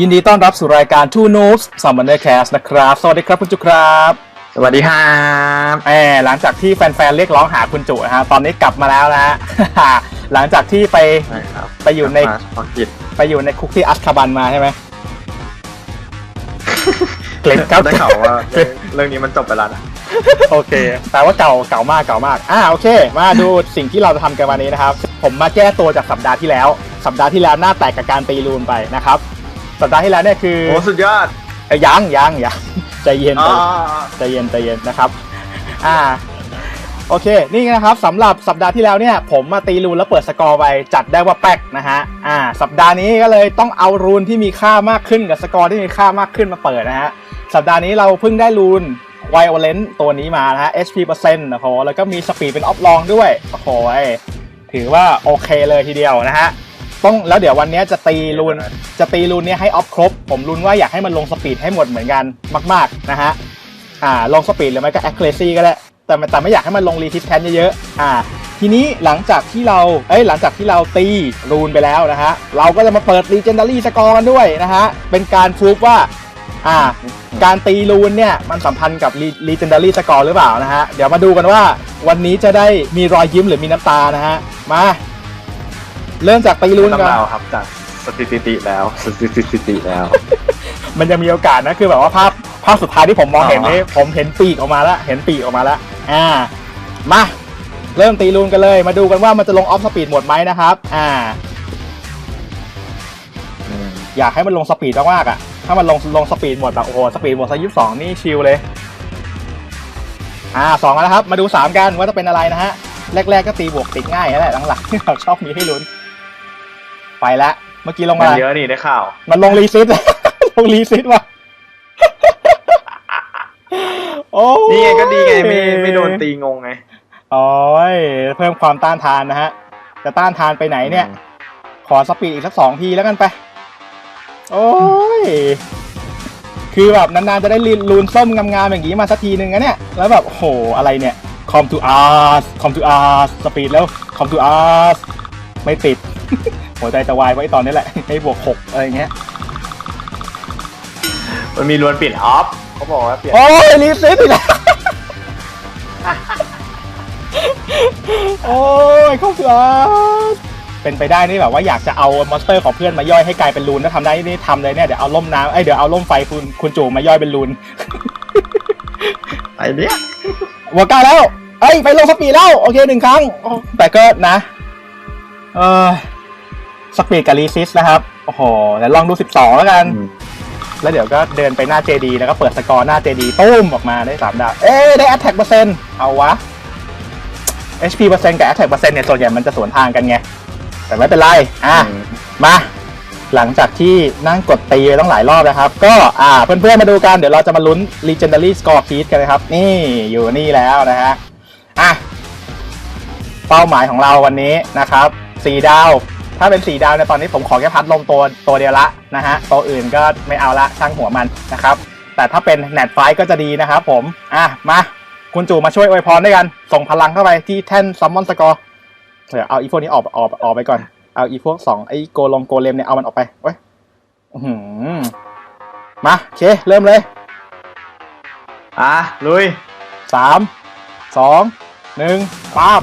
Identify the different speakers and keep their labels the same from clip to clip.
Speaker 1: ยินดีต้อนรับสู่รายการ Two Noobs Summoner Cast นะครับ สวัสดีครับคุณจุครับ
Speaker 2: สวัสดีครับ
Speaker 1: แหมหลังจากที่แฟนๆ เรียกร้องหาคุณจุนะฮะ ตอนนี้กลับมาแล้วนะฮะ หลังจากที่ไป
Speaker 2: ใช่ครับ
Speaker 1: ไปอยู่ใน
Speaker 2: มาฟังกิจ
Speaker 1: ไปอยู่ในคุกที่อัสคาบันมาใช่ไหมเกล็ดครับ
Speaker 2: ได้ข่าวว่าเรื่องเรื่องนี้มันจบไปแล้วนะ
Speaker 1: โอเค แปลว่าเก่า เก่ามาก เก่ามาก อ่า โอเค มาดูสิ่งที่เราจะทำกันวันนี้นะครับ ผมมาแก้ตัวจากสัปดาห์ที่แล้ว สัปดาห์ที่แล้วหน้าแตกกับการตีรูนไปนะครับ สัปดาห์ที่แล้วเนี่ยคือ
Speaker 2: โอ้สุดยอด
Speaker 1: เอ้ยยังยังยังใจเย็น
Speaker 2: อ๋
Speaker 1: ใจ
Speaker 2: อ
Speaker 1: ใจเย็นใจเย็นนะครับอ่าโอเคนี่นะครับสำหรับสัปดาห์ที่แล้วเนี่ยผมมาตีรูนแล้วเปิดสกอร์ไปจัดได้ว่าแป๊กนะฮะอ่าสัปดาห์นี้ก็เลยต้องเอารูนที่มีค่ามากขึ้นกับสกอร์ที่มีค่ามากขึ้นมาเปิดนะฮะสัปดาห์นี้เราเพิ่งได้รูนไวโอเลนตัวนี้มานะฮะ HP เปอร์เซ็นต์นะโหแล้วก็มีสปีดเป็นออฟลองด้วยโอ้โหยถือว่าโอเคเลยทีเดียวนะฮะ ต้องแล้วเดี๋ยววันนี้จะตีรูนจะตีรูนเนี้ยให้ออฟครบ ผมรุนว่าอยากให้มันลงสปีดให้หมดเหมือนกันมาก ๆนะฮะอ่าลงสปีดหรือไม่ก็ accuracy ก็ได้แต่มันแต่ไม่อยากให้มันลง resistance เยอะๆอ่าทีนี้หลังจากที่เราเอ้ยหลังจากที่เราตีรูนไปแล้วนะฮะเราก็จะมาเปิด legendary score กันด้วยนะฮะเป็นการพูฟว่าอ่าการตีรูนเนี่ยมันสัมพันธ์กับ Re- legendary score หรือเปล่านะฮะเดี๋ยวมาดูกันว่าวันนี้จะได้มีรอยยิ้มหรือมีน้ำตานะฮะมา เริ่มจากตีรูน
Speaker 2: ต้อง
Speaker 1: ก่อน
Speaker 2: เราครับจากสถิติแล้วสถิติแล้ว
Speaker 1: มันจะมีโอกาสนะคือแบบว่าภาพภาพสุดท้ายที่ผมมองเห็น
Speaker 2: อ๋อ
Speaker 1: นี่ผมเห็นปีกออกมาแล้วเห็นปีกออกมาแล้วอ่ามาเริ่มตีลูนกันเลย มาดูกันว่ามันจะลงออฟสปีดหมดไหมนะครับ อ่า
Speaker 2: อืม
Speaker 1: อยากให้มันลงสปีดมากๆอะถ้ามันลงลงสปีดหมดแบบโอ้โหสปีดหมดซะยี่สิบสองนี่ชิลเลย อ่าสองแล้วนะครับ มาดูสามกันว่าจะเป็นอะไรนะฮะแรกๆก็ตีบวกติดง่ายนั่นแหละหลังๆที่เราชอบมีให้ลุ้น ไปแล้วเมื่อกี้ลง
Speaker 2: มั
Speaker 1: มาน
Speaker 2: เยอะนี่ได้ข่าว
Speaker 1: มันลงรีซิต ลงรีซิตว่ะโอ้ย
Speaker 2: นี่ไงก็ดีไงไม่ไม่โดนตีงงไง
Speaker 1: โอ้ยเพิ่มความต้านทานนะฮะ จะต้านทานไปไหนเนี่ย ขอสปีดอีกสักสองทีแล้วกันไป โอ้ย คือแบบนานๆจะได้ลูนส้มงามๆอย่างนี้มาสักทีนึงนะเนี่ย แล้วแบบโอ้โหอะไรเนี่ย com to us com to us สปีดแล้ว com to us ไม่ติด หัวใจจะวายไว้ตอนนี้แหละให้บวกหกอะไรอย่างเงี้ย
Speaker 2: มันมีล้วนเปลี่ยนออฟเขาบอกว่าเปลี่ยน
Speaker 1: โอ้ยรีเซ็ตอีกแล้วโอ้ยเข้าเสือเป็นไปได้นี่แบบว่าอยากจะเอามอนสเตอร์ของเพื่อนมาย่อยให้กลายเป็นรูนถ้าทำได้นี่ทำเลยเนี่ยเดี๋ยวเอาล่มน้ำเอ้ยเดี๋ยวเอาล่มไฟคุณคุณจู่มาย่อยเป็นรูน
Speaker 2: ไอเนี้ย
Speaker 1: หัวกล้าแล้ว เอ้ยไปลงสปีดแล้ว โอเคหนึ่งครั้งโอ้แต่ก็นะ เออ สปีดกับรีซิสนะครับ โอ้โหเดี๋ยวลองดู 12 แล้วกัน
Speaker 2: อืม
Speaker 1: แล้วเดี๋ยวก็เดินไปหน้าเจดีแล้วก็เปิดสกอร์หน้าเจดีตุ้มออกมาได้สามดาว เอ๊ะได้ attack เปอร์เซ็นต์เอาวะ HP เปอร์เซ็นต์กับ attack เปอร์เซ็นต์เนี่ย ส่วนใหญ่มันจะสวนทางกันไง แต่ไม่เป็นไร อะ
Speaker 2: อืม
Speaker 1: มา หลังจากที่นั่งกดตีไปต้องหลายรอบนะครับ ก็อ่าเพื่อนๆมาดูกัน เดี๋ยวเราจะมาลุ้น Legendary Score Keys กันนะครับ นี่อยู่นี่แล้วนะฮะ อะ เป้าหมายของเราวันนี้นะครับสี่ดาว ถ้าเป็นสี่ดาวเนี่ยตอนนี้ผมขอแค่พัดลมตัวตัวเดียวละนะฮะตัวอื่นก็ไม่เอาละช่างหัวมันนะครับ แต่ถ้าเป็นแนทไฟก็จะดีนะครับผมอะมาคุณจู่มาช่วยอวยพรด้วยกัน ส่งพลังเข้าไปที่แท่นซัมมอนสกอร์เดี๋ยวเอาอีพวกนี้ออกออกออกไปก่อน เอาอีพวกสองไอ้โกลงโกเลมเนี่ยเอามันออกไปเว้ยอื้อหือมาโอเคเริ่มเลย
Speaker 2: อะลุย
Speaker 1: สามสองหนึ่งป๊าบ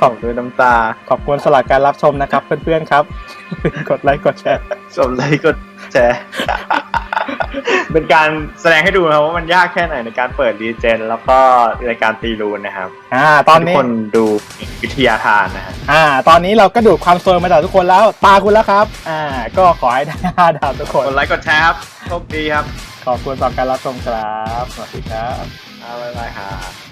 Speaker 2: ขอบด้วยน้ำตา
Speaker 1: ขอบคุณสำหรับการรับชมนะครับ เพื่อนๆครับ กดไลค์กดแชร์
Speaker 2: สมไลค์กดแชร์ เป็นการแสดงให้ดูนะครับว่ามันยากแค่ไหนในการเปิดรีเจน แล้วก็ในการตีรูนนะครับ
Speaker 1: อ่า ตอน
Speaker 2: ทุก
Speaker 1: นี้
Speaker 2: คนดูวิทยาทานนะฮะ
Speaker 1: อ่า ตอนนี้เราก็ดูดความโซนมาจากทุกคนแล้ว ตาคุณแล้วครับ อ่า ก็ขอให้ได้ห้าดาวทุกค
Speaker 2: ก
Speaker 1: น
Speaker 2: ดไลค์กดแชร์ครับโชคดีครับ
Speaker 1: ขอบคุณสำหรับการรับชมครับ สวัสดีครับ
Speaker 2: บ๊ายบายครับ